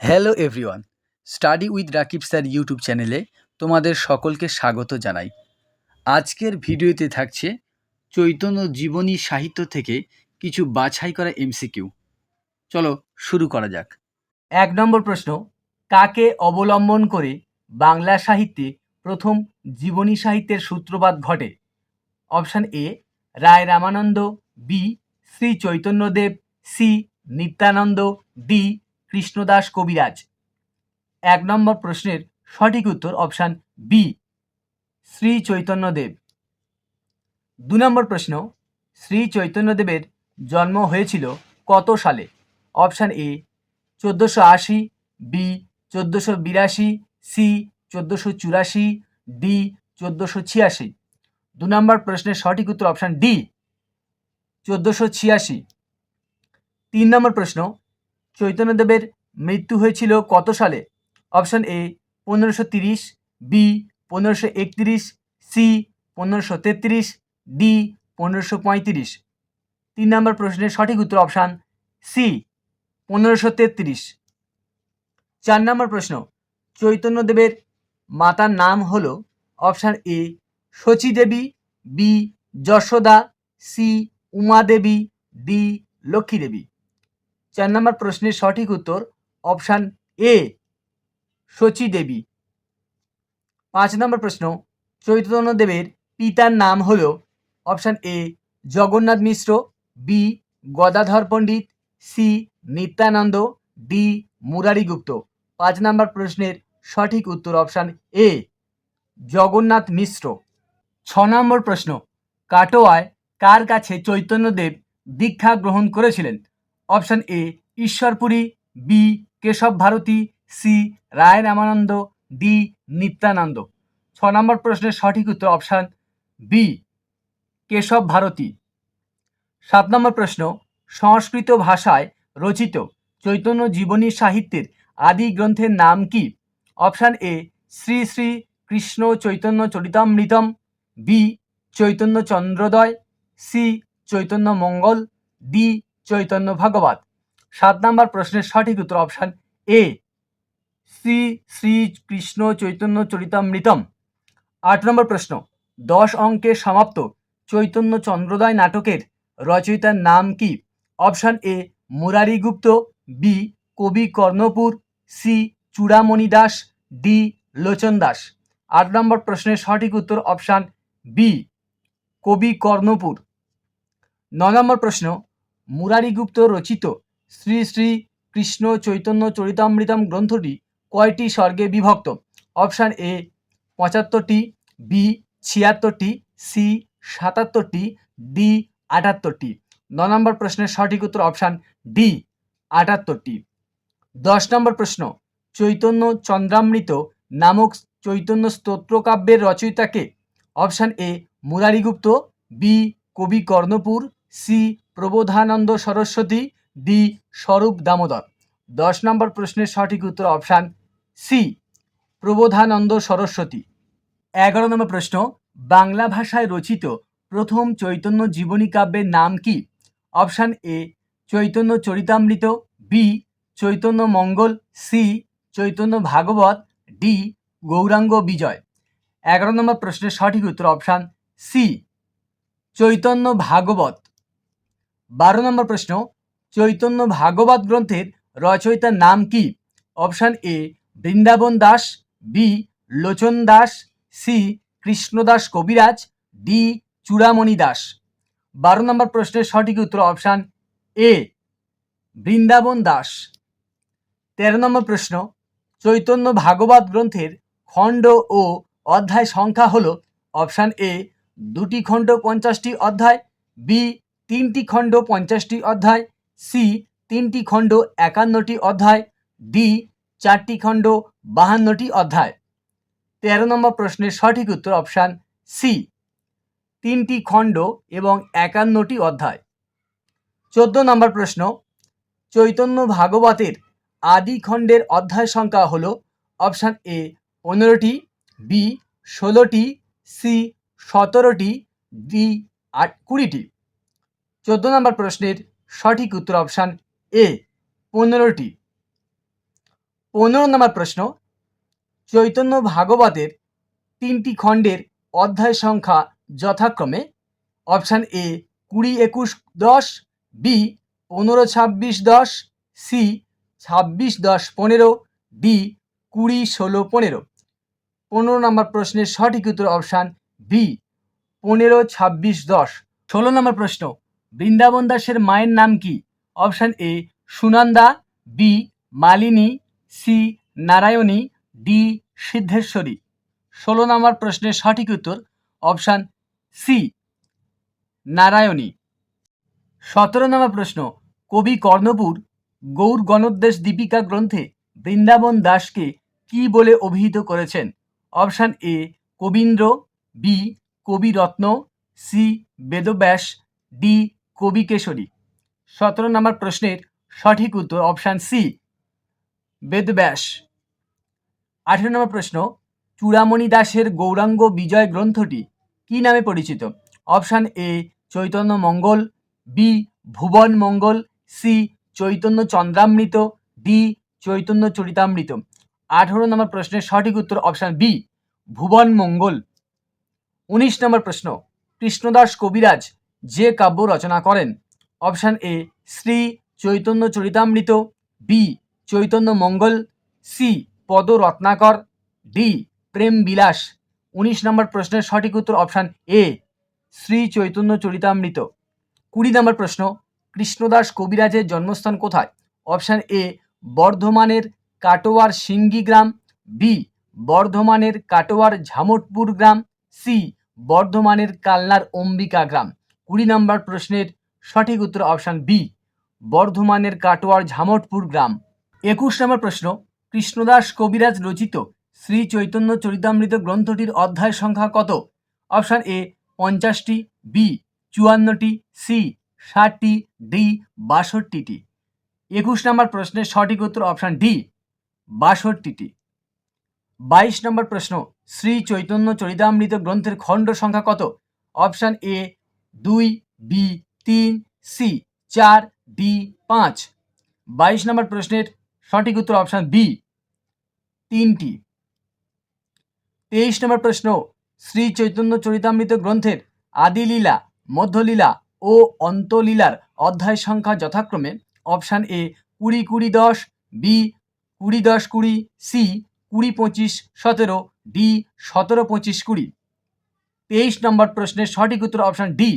Hello everyone study with Rakib sir YouTube চ্যানেলে তোমাদের সকলকে স্বাগত জানাই। আজকের ভিডিওতে থাকছে চৈতন্য জীবনী সাহিত্য থেকে কিছু বাছাই করা এমসিকিউ চলো শুরু করা যাক। এক নম্বর প্রশ্ন, কাকে অবলম্বন করে বাংলা সাহিত্যে প্রথম জীবনী সাহিত্যের সূত্রপাত ঘটে? Option A Ray Ramananda B Shri Chaitanyadeb C Nityananda D Krishnadas Kabiraj. এক নম্বর প্রশ্নের সঠিক উত্তর অপশান বি, শ্রী চৈতন্যদেব। দু নম্বর প্রশ্ন, শ্রী চৈতন্যদেবের জন্ম হয়েছিল কত সালে? অপশান এ, চোদ্দোশো আশি, বি, চোদ্দোশো বিরাশি, সি, চোদ্দোশো চুরাশি, ডি, চোদ্দোশো ছিয়াশি। দু নম্বর প্রশ্নের সঠিক উত্তর অপশান ডি, চোদ্দোশো ছিয়াশি। তিন নম্বর প্রশ্ন চৈতন্যদেবের মৃত্যু হয়েছিল কত সালে? অপশান এ পনেরোশো তিরিশ বি পনেরোশো একত্রিশ সি পনেরোশো তেত্রিশ ডি পনেরোশো পঁয়ত্রিশ। তিন নম্বর প্রশ্নের সঠিক উত্তর অপশান সি পনেরোশো তেত্রিশ। চার নম্বর প্রশ্ন চৈতন্যদেবের মাতার নাম হল option A Sachi Devi B Yashoda C Uma Devi D Lakshmi Devi. চার নম্বর প্রশ্নের সঠিক উত্তর অপশান এ, শচী দেবী। পাঁচ নম্বর প্রশ্ন চৈতন্যদেবের পিতার নাম হল option A, Jagannath Mishra, B, Gadadhar Pandit, C, Nityananda, D, Murari Gupta. পাঁচ নম্বর প্রশ্নের সঠিক উত্তর অপশান এ, জগন্নাথ মিশ্র। ছ নম্বর প্রশ্ন, কাটোয়ায় কার কাছে চৈতন্যদেব দীক্ষা গ্রহণ করেছিলেন? Option A, Ishwarpuri, B, Keshab Bharati, C, Ray Ramananda, D, Nityananda. ছ নম্বর প্রশ্নের সঠিক উত্তর অপশান বি, কেশব ভারতী। সাত নম্বর প্রশ্ন, সংস্কৃত ভাষায় রচিত চৈতন্য জীবনী সাহিত্যের আদি গ্রন্থের নাম কি? Option A, Shri Shri Krishna Chaitanya Charitamritam, B, Chaitanya Chandrodaya, C, Chaitanya Mangal, D Chaitanya Bhagavat. সাত নম্বর প্রশ্নের সঠিক উত্তর অপশান এ শ্রী শ্রী কৃষ্ণ চৈতন্য চরিতামৃতম। আট নম্বর প্রশ্ন, দশ অঙ্কে সমাপ্ত চৈতন্য চন্দ্রোদয় নাটকের রচয়িতার নাম কি? Option A Murari Gupta B Kabi Karnapur C Chudamani Das D Lochan Das. আট নম্বর প্রশ্নের সঠিক উত্তর অপশান বি কবি কর্ণপুর। ন নম্বর প্রশ্ন মুরারি গুপ্ত রচিত শ্রী শ্রী কৃষ্ণ চৈতন্য চরিতামৃতম গ্রন্থটি কয়টি স্বর্গে বিভক্ত? অপশান এ, পঁচাত্তরটি, বি, ছিয়াত্তরটি, সি, সাতাত্তরটি, ডি, আটাত্তরটি। ন নম্বর প্রশ্নের সঠিক উত্তর অপশান ডি, আটাত্তরটি। দশ নম্বর প্রশ্ন, চৈতন্য চন্দ্রামৃত নামক চৈতন্য স্তোত্র কাব্যের রচয়িতাকে option A, Murarigupta, B, Kabi Karnapur, C Prabodhananda Saraswati D Swarup Damodar. দশ নম্বর প্রশ্নের সঠিক উত্তর অপশান সি, প্রবোধানন্দ সরস্বতী। এগারো নম্বর প্রশ্ন, বাংলা ভাষায় রচিত প্রথম চৈতন্য জীবনী কাব্যের নাম কি? Option A, Chaitanya Charitamrita, B, Chaitanya Mangal, C, Chaitanya Bhagavat, D, Gauranga Bijay. এগারো নম্বর প্রশ্নের সঠিক উত্তর অপশান সি, চৈতন্য ভাগবত। বারো নম্বর প্রশ্ন, চৈতন্য ভাগবত গ্রন্থের রচয়িতার নাম কি? Option A Brindaban Das B Lochan Das C Krishnadas Kabiraj D Churamani Das. বারো নম্বর প্রশ্নের সঠিক উত্তর অপশান এ বৃন্দাবন দাস। তেরো নম্বর প্রশ্ন, চৈতন্য ভাগবত গ্রন্থের খণ্ড ও অধ্যায় সংখ্যা হল অপশান এ দুটি খণ্ড পঞ্চাশটি অধ্যায় বি তিনটি খণ্ড পঞ্চাশটি অধ্যায় সি তিনটি খণ্ড একান্নটি অধ্যায় ডি চারটি খণ্ড বাহান্নটি অধ্যায়। তেরো নম্বর প্রশ্নের সঠিক উত্তর অপশান সি তিনটি খণ্ড এবং একান্নটি অধ্যায়। চোদ্দ নম্বর প্রশ্ন, চৈতন্য ভাগবতের আদি খণ্ডের অধ্যায় সংখ্যা হল অপশান এ পনেরোটি বি ষোলোটি সি সতেরোটি ডি আট কুড়িটি। চোদ্দ নম্বর প্রশ্নের সঠিক উত্তর অপশান এ, পনেরোটি। পনেরো নম্বর প্রশ্ন, চৈতন্য ভাগবতের তিনটি খণ্ডের অধ্যায় সংখ্যা যথাক্রমে? অপশান এ, কুড়ি একুশ দশ, বি, পনেরো ছাব্বিশ দশ, সি, ছাব্বিশ দশ পনেরো, ডি, কুড়ি ষোলো পনেরো। পনেরো নম্বর প্রশ্নের সঠিক উত্তর অপশান বি, পনেরো ছাব্বিশ দশ। ষোলো নম্বর প্রশ্ন বৃন্দাবন দাসের মায়ের নাম কি? Option A Sunanda B Malini C Narayani D Siddheshwari. ষোলো নম্বর প্রশ্নের সঠিক উত্তর, অপশান সি নারায়ণী। সতেরো নম্বর প্রশ্ন, কবি কর্ণপুর গৌর গণোদ্দেশ দীপিকা গ্রন্থে বৃন্দাবন দাসকে কি বলে অভিহিত করেছেন? Option A Kabindra B Kabiratna C Vedavyas D Kabikeshari সতেরো নম্বর প্রশ্নের সঠিক উত্তর অপশান সি বেদব্যাস। আঠেরো নম্বর প্রশ্ন, চূড়ামণি দাসের গৌরাঙ্গ বিজয় গ্রন্থটি কি নামে পরিচিত? Option A Chaitanya Mangal B Bhuban Mangal C Chaitanya Chandramrita D Chaitanya Charitamrita. আঠেরো নম্বর প্রশ্নের সঠিক উত্তর অপশান বি ভুবন মঙ্গল। উনিশ নম্বর প্রশ্ন, কৃষ্ণদাস কবিরাজ যে কাব্য রচনা করেন। Option A, Shri Chaitanya Charitamrita, B, Chaitanya Mangal, C, Pada Ratnakar, D, প্রেম বিলাস। উনিশ নম্বর প্রশ্নের সঠিক উত্তর অপশান এ, শ্রী চৈতন্য চরিতামৃত। কুড়ি নম্বর প্রশ্ন, কৃষ্ণদাস কবিরাজের জন্মস্থান কোথায়? অপশান এ, বর্ধমানের কাটোয়ার সিঙ্গি গ্রাম, বি, বর্ধমানের কাটোয়ার ঝামটপুর গ্রাম, সি, বর্ধমানের কালনার অম্বিকা গ্রাম। কুড়ি নম্বর প্রশ্নের সঠিক উত্তর অপশান বি, বর্ধমানের কাটোয়ার ঝামটপুর গ্রাম। একুশ নম্বর প্রশ্ন, কৃষ্ণদাস কবিরাজ রচিত শ্রী চৈতন্য চরিতামৃত গ্রন্থটির অধ্যায় সংখ্যা কত? অপশান এ, পঞ্চাশটি, বি, চুয়ান্নটি, সি, ষাটটি, ডি, বাষট্টিটি। একুশ নম্বর প্রশ্নের সঠিক উত্তর অপশান ডি, বাষট্টিটি। বাইশ নম্বর প্রশ্ন, শ্রী চৈতন্য চরিতামৃত গ্রন্থের খণ্ড সংখ্যা কত? অপশান এ দুই, বি, তিন, সি, চার, ডি, পাঁচ। বাইশ নম্বর প্রশ্নের সঠিক উত্তর অপশান বি। তিনটি। তেইশ নম্বর প্রশ্ন, শ্রী চৈতন্য চরিতামৃত গ্রন্থের আদিলীলা, মধ্যলীলা ও অন্তলীলার অধ্যায় সংখ্যা যথাক্রমে অপশান এ কুড়ি কুড়ি দশ, বি কুড়ি দশ কুড়ি, সি কুড়ি পঁচিশ সতেরো, ডি সতেরো পঁচিশ কুড়ি। তেইশ নম্বর প্রশ্নের সঠিক উত্তর অপশান ডি।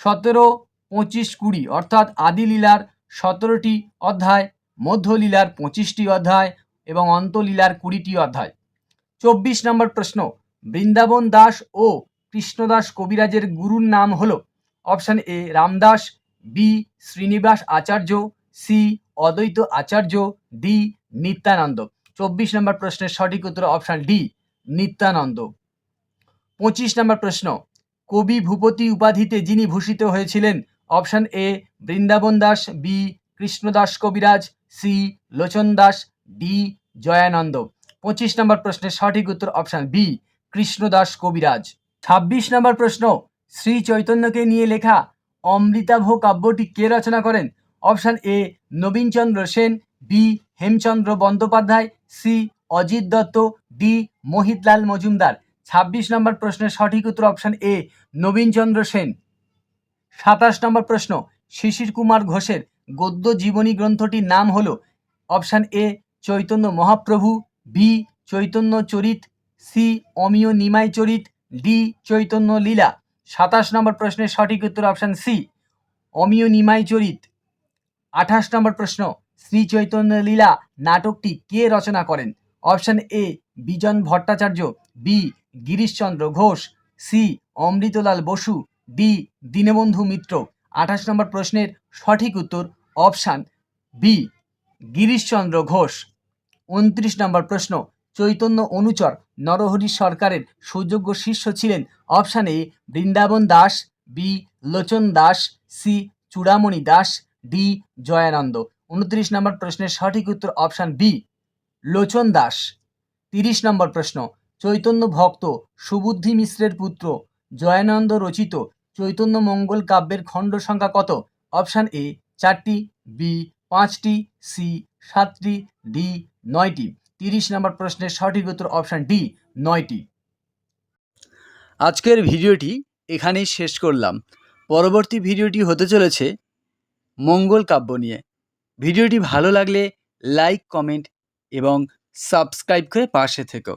সতেরো, পঁচিশ, কুড়ি, অর্থাৎ আদিলীলার সতেরোটি অধ্যায় মধ্যলীলার পঁচিশটি অধ্যায় এবং অন্তলীলার কুড়িটি অধ্যায়। চব্বিশ নম্বর প্রশ্ন, বৃন্দাবন দাস ও কৃষ্ণদাস কবিরাজের গুরুর নাম হল option A, Ramdas, B, Srinivas Acharya, C, অদ্বৈত আচার্য, ডি, নিত্যানন্দ। চব্বিশ নম্বর প্রশ্নের সঠিক উত্তর অপশান ডি, নিত্যানন্দ। পঁচিশ নম্বর প্রশ্ন কবি ভূপতি উপাধিতে যিনি ভূষিত হয়েছিলেন, option A Brindaban Das, B Krishnadas Kabiraj, C Lochan Das, D Jayananda. পঁচিশ নম্বর প্রশ্নের সঠিক উত্তর অপশান বি, কৃষ্ণদাস কবিরাজ। ছাব্বিশ নম্বর প্রশ্ন, শ্রী চৈতন্যকে নিয়ে লেখা অমৃতাভ কাব্যটি কে রচনা করেন? Option A, Nabinchandra Sen, B Hemchandra Bandyopadhyay, C Ajit Datta, D Mohitlal Majumdar. ছাব্বিশ নম্বর প্রশ্নের সঠিক উত্তর অপশান এ, নবীনচন্দ্র সেন। সাতাশ নম্বর প্রশ্ন, শিশির কুমার ঘোষের গদ্য জীবনী গ্রন্থটির নাম হল option A, Chaitanya Mahaprabhu, B, Chaitanya Charit, C, Amiya Nimai Charit, D, Chaitanya Lila. সাতাশ নম্বর প্রশ্নের সঠিক উত্তর অপশান সি, অমিয় নিমাই চরিত। আঠাশ নম্বর প্রশ্ন, শ্রী চৈতন্য লীলা নাটকটি কে রচনা করেন? Option A, Bijan Bhattacharya, B Girishchandra Ghosh, C. Amritlal Basu, D. Dinabandhu Mitra. আঠাশ নম্বর প্রশ্নের সঠিক উত্তর অপশান বি, গিরিশচন্দ্র ঘোষ। উনত্রিশ নম্বর প্রশ্ন, চৈতন্য অনুচর নরহরি সরকারের সুযোগ্য শিষ্য ছিলেন? Option A, Vrindavan Das, B. Lochan Das, C. Chudamani Das, D. Jayananda. উনত্রিশ নম্বর প্রশ্নের সঠিক উত্তর অপশান বি, লোচন দাস। তিরিশ নম্বর প্রশ্ন চৈতন্য ভক্ত সুবুদ্ধি মিশ্রের পুত্র জয়ানন্দ রচিত চৈতন্য মঙ্গল কাব্যের খণ্ড সংখ্যা কত? অপশান এ চারটি বি পাঁচটি সি সাতটি ডি নয়টি। তিরিশ নম্বর প্রশ্নের সঠিক উত্তর অপশান ডি নয়টি। আজকের ভিডিওটি এখানেই শেষ করলাম। পরবর্তী ভিডিওটি হতে চলেছে মঙ্গল কাব্য নিয়ে। ভিডিওটি ভালো লাগলে লাইক, কমেন্ট এবং সাবস্ক্রাইব করে পাশে থেকো।